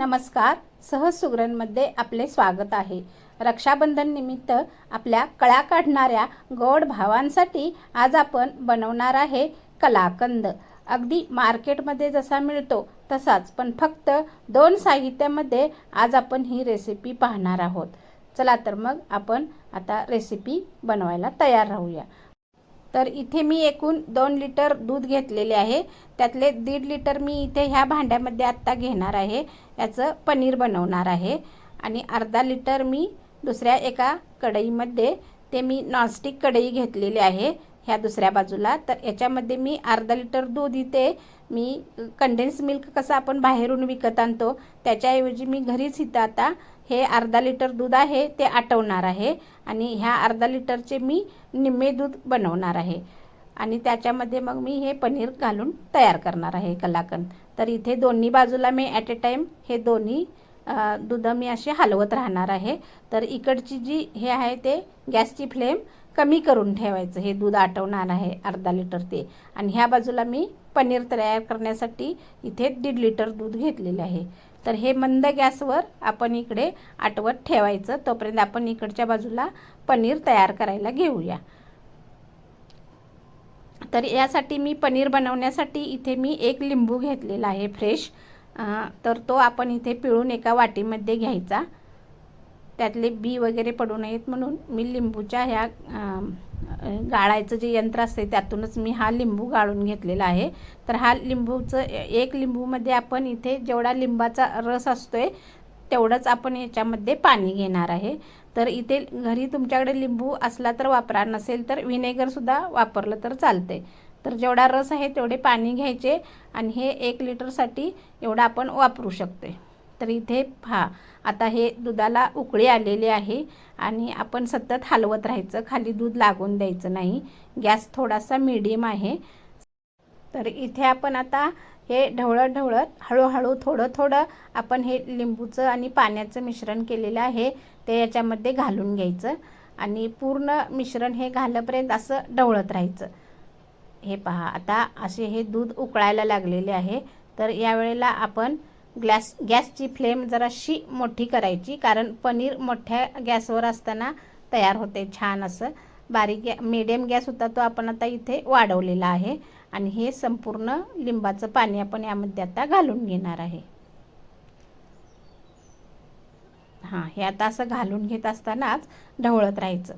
नमस्कार. सहज सुगरणमध्ये आपले स्वागत आहे. रक्षाबंधन निमित्त आपल्या कळ्या काढणाऱ्या गोड भावांसाठी आज आपण बनवणार आहे कलाकंद. अगदी मार्केटमध्ये जसा मिळतो तसाच पण फक्त दोन साहित्यामध्ये आज आपण ही रेसिपी पाहणार आहोत. चला तर मग आपण आता रेसिपी बनवायला तयार राहूया. तर इथे मी एकूण दोन लिटर दूध घेतलेले आहे. त्यातले दीड लिटर मी इथे ह्या भांड्यामध्ये आत्ता घेणार आहे. याचं पनीर बनवणार आहे. आणि अर्धा लिटर मी दुसऱ्या एका कढईमध्ये ते मी नॉनस्टिक कढई घेतलेली आहे ह्या दुसऱ्या बाजूला. तर याच्यामध्ये मी अर्धा लिटर दूध इथे मी कंडेन्स मिल्क कसं आपण बाहेरून विकत आणतो त्याच्याऐवजी मी घरीच इथं आता हे अर्धा लिटर दूध आहे ते आटवणार आहे आणि ह्या अर्धा लिटरचे मी निम्मे दूध बनवणार आहे. आणि त्याच्यामध्ये मग मी हे पनीर घालून तयार करणार आहे कलाकंद. तर इथे दोन्ही बाजूला मी ॲट ए टाईम हे दोन्ही दूध मी असे हलवत राहणार आहे. तर इकडची जी हे आहे ते गॅसची फ्लेम कमी करून ठेवायचं हे दूध आटवणार आहे अर्धा लिटर ते. आणि ह्या बाजूला मी पनीर तयार करण्यासाठी इथे दीड लिटर दूध घेतलेले आहे. तर हे मंद गॅसवर आपण इकडे आटवत ठेवायचं. तोपर्यंत आपण इकडच्या बाजूला पनीर तयार करायला घेऊया. तर यासाठी मी पनीर बनवण्यासाठी इथे मी एक लिंबू घेतलेला आहे फ्रेश. तर तो आपण इथे पिळून एका वाटीमध्ये घ्यायचा. त्यातले बी वगैरे पडू नयेत म्हणून मी लिंबूच्या ह्या गाळायचं जे यंत्र असते त्यातूनच मी हा लिंबू गाळून घेतलेला आहे. तर हा लिंबूचं एक लिंबूमध्ये आपण इथे जेवढा लिंबाचा रस असतोय तेवढंच आपण याच्यामध्ये पाणी घेणार आहे. तर इथे घरी तुमच्याकडे लिंबू असला तर वापरा नसेल तर व्हिनेगरसुद्धा वापरलं तर चालते तर जेवढा रस आहे तेवढे पाणी घ्यायचे आणि हे एक लिटरसाठी एवढं आपण वापरू शकते तर इथे पहा. आता हे दुधाला उकळी आलेली आहे आणि आपण सतत हलवत राहायचं. खाली दूध लागून द्यायचं नाही. गॅस थोडासा मीडियम आहे. तर इथे आपण आता हे ढवळत ढवळत हळूहळू थोडं थोडं आपण हे लिंबूचं आणि पाण्याचं मिश्रण केलेलं आहे. ते याच्यामध्ये घालून घ्यायचं आणि पूर्ण मिश्रण हे घालपर्यंत असं ढवळत राहायचं. हे पहा. आता असे हे दूध उकळायला लागलेले आहे. तर यावेळेला आपण ग्लॅस गॅसची फ्लेम जराशी मोठी करायची कारण पनीर मोठ्या गॅसवर असताना तयार होते छान असं. बारीक गॅ मिडियम गॅस होता तो आपण आता इथे वाढवलेला आहे. आणि हे संपूर्ण लिंबाचं पाणी आपण यामध्ये आता घालून घेणार आहे. हां हे आता असं घालून घेत असतानाच ढवळत राहायचं.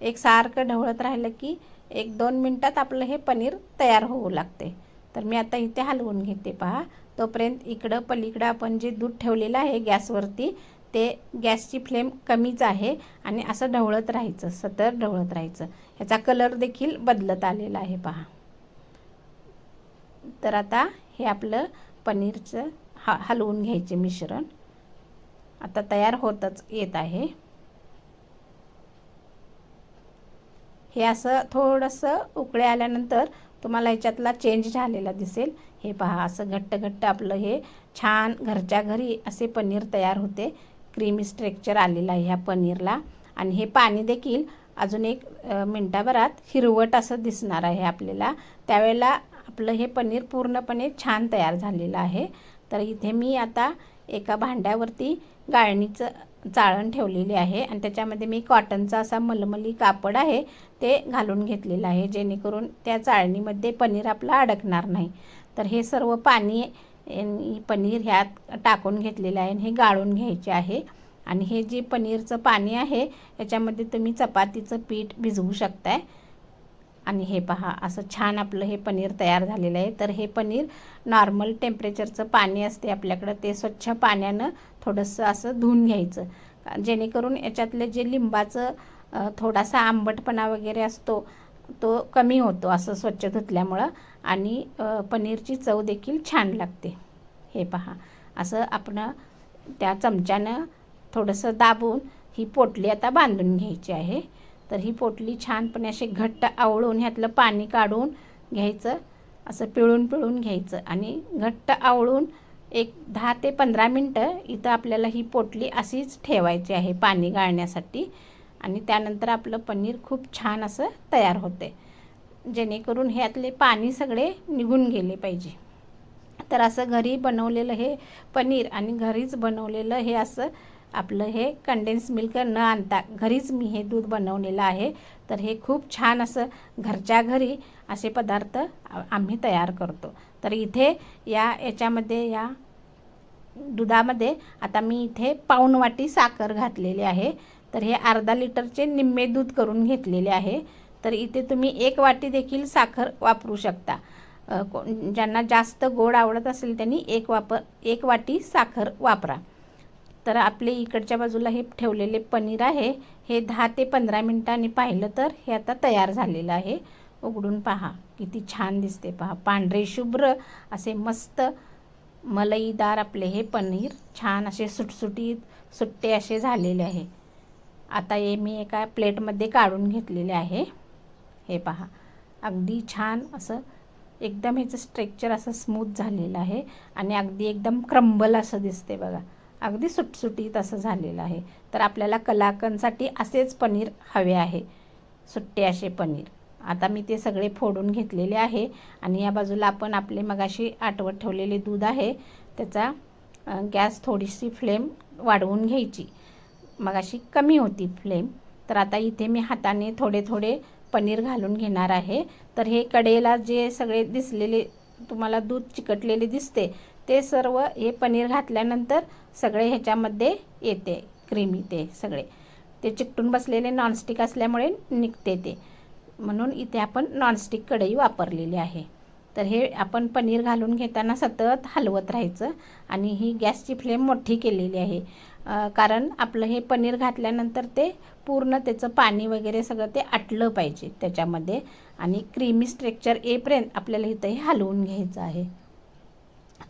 एक सारखं ढवळत राहिलं की एक दोन मिनटात आपलं हे पनीर तयार होऊ लागते. तर मी आता इथे हलवून घेते पहा. तोपर्यंत इकडं पलीकडं आपण जे दूध ठेवलेलं आहे गॅसवरती ते गॅसची फ्लेम कमीच आहे आणि असं ढवळत राहायचं सतत ढवळत राहायचं. ह्याचा कलर देखील बदलत आलेला आहे पहा. तर आता हे आपलं पनीरचं हा हलवून घ्यायचे मिश्रण. आता तयार होतच येत आहे. हे असं थोडंसं उकळे आल्यानंतर तुम्हाला ह्याच्यातला चेंज झालेला दिसेल. हे पहा असं घट्ट घट्ट आपलं हे छान घरच्या घरी असे पनीर तयार होते. क्रीमी स्ट्रेक्चर आलेलं आहे ह्या पनीरला. आणि हे पाणी देखील अजून एक मिनटाभरात हिरवट असं दिसणार आहे आपल्याला. त्यावेळेला आपलं हे पनीर पूर्णपणे छान तयार झालेलं आहे. तर इथे मी आता एका भांड्यावरती गाळणीचं चाळण ठेवलेली आहे आणि त्याच्यामध्ये मी कॉटनचा असा मलमली कापड आहे ते घालून घेतलेलं आहे जेणेकरून त्या चाळणीमध्ये पनीर आपला अडकणार नाही. तर हे सर्व पाणी पनीर ह्यात टाकून घेतलेलं आहे आणि हे गाळून घ्यायचे आहे. आणि हे जे पनीरचं पाणी आहे याच्यामध्ये तुम्ही चपातीचं पीठ भिजवू शकताय. आणि हे पहा असं छान आपलं हे पनीर तयार झालेलं आहे. तर हे पनीर नॉर्मल टेम्परेचरचं पाणी असते आपल्याकडं ते स्वच्छ पाण्यानं थोडंसं असं धुवून घ्यायचं. जेणेकरून याच्यातलं जे लिंबाचं थोडासा आंबटपणा वगैरे असतो तो कमी होतो असं स्वच्छ धुतल्यामुळं. आणि पनीरची चव देखील छान लागते. हे पहा. असं आपण त्या चमच्यानं थोडंसं दाबून ही पोटली आता बांधून घ्यायची आहे. तर ही पोटली छानपणे अशी घट्ट आवळून ह्यातलं पाणी काढून घ्यायचं. असं पिळून पिळून घ्यायचं. आणि घट्ट आवळून एक दहा ते पंधरा मिनटं इथं आपल्याला ही पोटली अशीच ठेवायची आहे पाणी गाळण्यासाठी. आणि त्यानंतर आपलं पनीर खूप छान असं तयार होते जेणेकरून ह्यातले पाणी सगळे निघून गेले पाहिजे. तर असं घरी बनवलेलं हे पनीर आणि घरीच बनवलेलं हे असं आपलं हे कंडेन्स मिल्क न आणता घरीच मी हे दूध बनवलेलं आहे. तर हे खूप छान असं घरच्या घरी असे पदार्थ आम्ही तयार करतो. तर इथे या याच्यामध्ये या दुधामध्ये आता मी इथे पाऊण वाटी साखर घातलेली आहे. तर हे अर्धा लिटरचे निम्मे दूध करून घेतलेले आहे. तर इथे तुम्ही एक वाटी देखील साखर वापरू शकता. ज्यांना जास्त गोड आवडत असेल त्यांनी एक वापर एक वाटी साखर वापरा. तर आपले इकडच्या बाजूला हे ठेवलेले पनीर आहे. हे दहा ते पंधरा मिनटांनी पाहिलं तर हे आता तयार झालेलं आहे. उघडून पहा. किती छान दिसते पहा. पांढरे शुभ्र असे मस्त मलईदार आपले हे पनीर. छान असे सुटसुटीत सुट्टे असे झालेले आहे. आता हे मी एका प्लेटमध्ये काढून घेतलेले आहे. हे पहा. अगदी छान असं एकदम ह्याचं स्ट्रेक्चर असं स्मूथ झालेलं आहे. आणि अगदी एकदम क्रंबल असं दिसते बघा. अगदी सुटसुटीत असं झालेलं आहे. तर आपल्याला कलाकंदसाठी असेच पनीर हवे आहे. सुट्टे असे पनीर. आता मी ते सगळे फोडून घेतलेले आहे आणि या बाजूला आपण आपले मगाशी आटवत ठेवलेले दूध आहे. त्याचा गॅस थोडीशी फ्लेम वाढवून घ्यायची. मगाशी कमी होती फ्लेम. तर आता इथे मी हाताने थोडे थोडे पनीर घालून घेणार आहे. तर हे कडेला जे सगळे दिसलेले तुम्हाला दूध चिकटलेले दिसते ते सर्व हे पनीर घातल्यानंतर सगळे ह्याच्यामध्ये येते क्रीमी ते सगळे. ते चिकटून बसलेले नॉनस्टिक असल्यामुळे निघते ते. म्हणून इथे आपण नॉनस्टिक कढई वापरलेली आहे. तर हे आपण पनीर घालून घेताना सतत हलवत राहायचं आणि ही गॅसची फ्लेम मोठी केलेली आहे. कारण आपलं हे पनीर घातल्यानंतर ते पूर्ण त्याचं पाणी वगैरे सगळं ते आटलं पाहिजे त्याच्यामध्ये आणि क्रीमी स्ट्रेक्चर येपर्यंत आपल्याला इथं हे हलवून घ्यायचं आहे.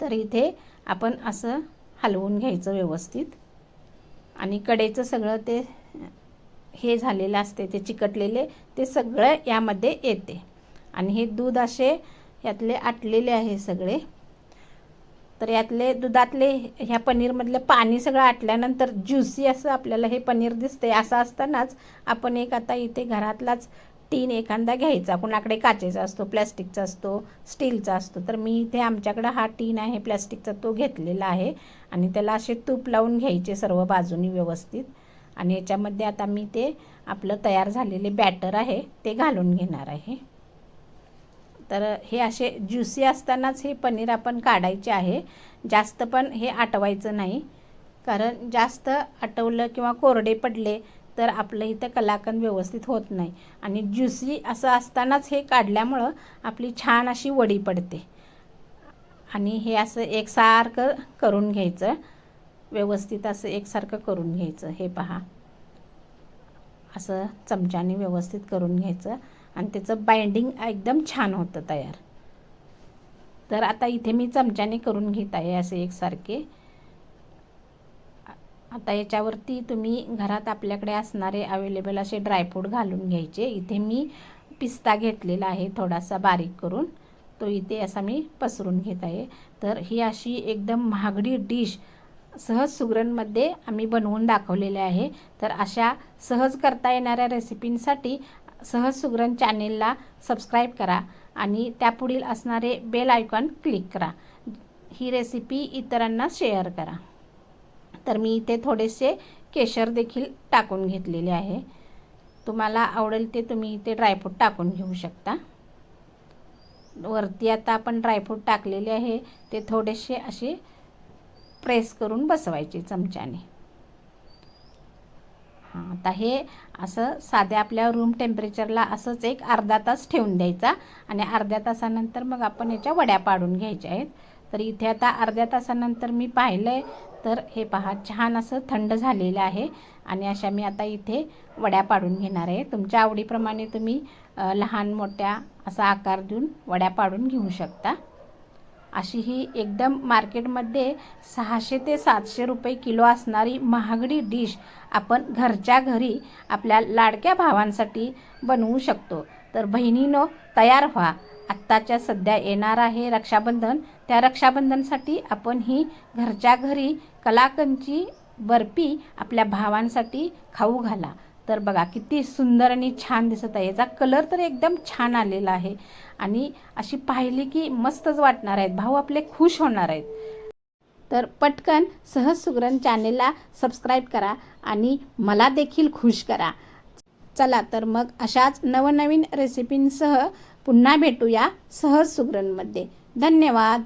तर इथे आपण असं हलवून घ्यायचं व्यवस्थित. आणि कडेचं सगळं ते हे झालेलं असते ते चिकटलेले ते सगळं यामध्ये येते. आणि हे दूध असे यातले आटलेले आहे सगळे. तर यातले दुधातले ह्या पनीरमधलं पाणी सगळं आटल्यानंतर ज्युसी असं आपल्याला हे पनीर दिसते असं असतानाच आपण एक आता इथे घरातलाच टीन एखादा घ्यायचा. कुणाकडे काचेचा असतो प्लॅस्टिकचा असतो स्टीलचा असतो. तर मी इथे आमच्याकडं हा टीन आहे प्लॅस्टिकचा तो घेतलेला आहे. आणि त्याला असे तूप लावून घ्यायचे सर्व बाजूनी व्यवस्थित. आणि याच्यामध्ये आता मी ते आपलं तयार झालेले बॅटर आहे ते घालून घेणार आहे. तर हे असे ज्युसी असतानाच हे पनीर आपण काढायचे आहे. जास्त पण हे आटवायचं नाही. कारण जास्त आटवलं किंवा कोरडे पडले तर आपलं इथं कलाकंद व्यवस्थित होत नाही. आणि ज्युसी असं असतानाच हे काढल्यामुळं आपली छान अशी वडी पडते. आणि हे असं एकसारखं करून घ्यायचं. व्यवस्थित असं एकसारखं करून घ्यायचं. हे पहा. असं चमच्याने व्यवस्थित करून घ्यायचं. आणि त्याचं बाइंडिंग एकदम छान होतं तयार. तर आता इथे मी चमच्याने करून घेत आहे असे एकसारखे. आता याच्यावरती तुम्ही घरात आपल्याकडे असणारे अवेलेबल असे ड्रायफ्रूट घालून घ्यायचे. इथे मी पिस्ता घेतलेला आहे थोडासा बारीक करून. तो इथे असा मी पसरून घेत आहे. तर ही अशी एकदम महागडी डिश सहज सुगरणमध्ये आम्ही बनवून दाखवलेले आहे. तर अशा सहज करता येणाऱ्या रेसिपींसाठी सहज सुगरण चॅनेलला सबस्क्राईब करा आणि त्यापुढील असणारे बेल आयकॉन क्लिक करा. ही रेसिपी इतरांना शेअर करा. तर मी इथे थोडेसे केशर देखील टाकून घेतलेले आहे. तुम्हाला आवडेल ते तुम्ही इथे ड्रायफ्रूट टाकून घेऊ शकता. वरती आता आपण ड्रायफ्रूट टाकलेले आहे. ते थोडेसे असे प्रेस करून बसवायचे चमच्याने. हां आता हे असं साध्या आपल्या रूम टेम्परेचरला असंच एक अर्धा तास ठेवून द्यायचा आणि अर्ध्या तासानंतर मग आपण याच्या वड्या पाडून घ्यायच्या आहेत. तर इथे आता अर्ध्या तासानंतर मी पाहिलं आहे तर हे पहा छान असं थंड झालेलं आहे आणि अशा मी आता इथे वड्या पाडून घेणार आहे. तुमच्या आवडीप्रमाणे तुम्ही लहान मोठ्या असा आकार देऊन वड्या पाडून घेऊ शकता. अशी ही एकदम मार्केटमध्ये सहाशे ते सातशे रुपये किलो असणारी महागडी डिश आपण घरच्या घरी आपल्या लाडक्या भावांसाठी बनवू शकतो. तर बहिणीनो तयार व्हा. आत्ताच्या सध्या येणार आहे रक्षाबंधन. त्या रक्षाबंधनसाठी आपण ही घरच्या घरी कलाकंची बर्फी आपल्या भावांसाठी खाऊ घाला. तर बघा किती सुंदर आणि छान दिसत आहे. याचा कलर तर एकदम छान आलेला आहे. आणि अशी पाहिली की मस्तच वाटणार आहेत. भाऊ आपले खुश होणार आहेत. तर पटकन सहज सुगरण चॅनेलला सबस्क्राईब करा आणि मला देखील खुश करा. चला तर मग अशाच नवनवीन रेसिपींसह पुन्हा भेटूया सहज सुग्रणमध्ये. धन्यवाद.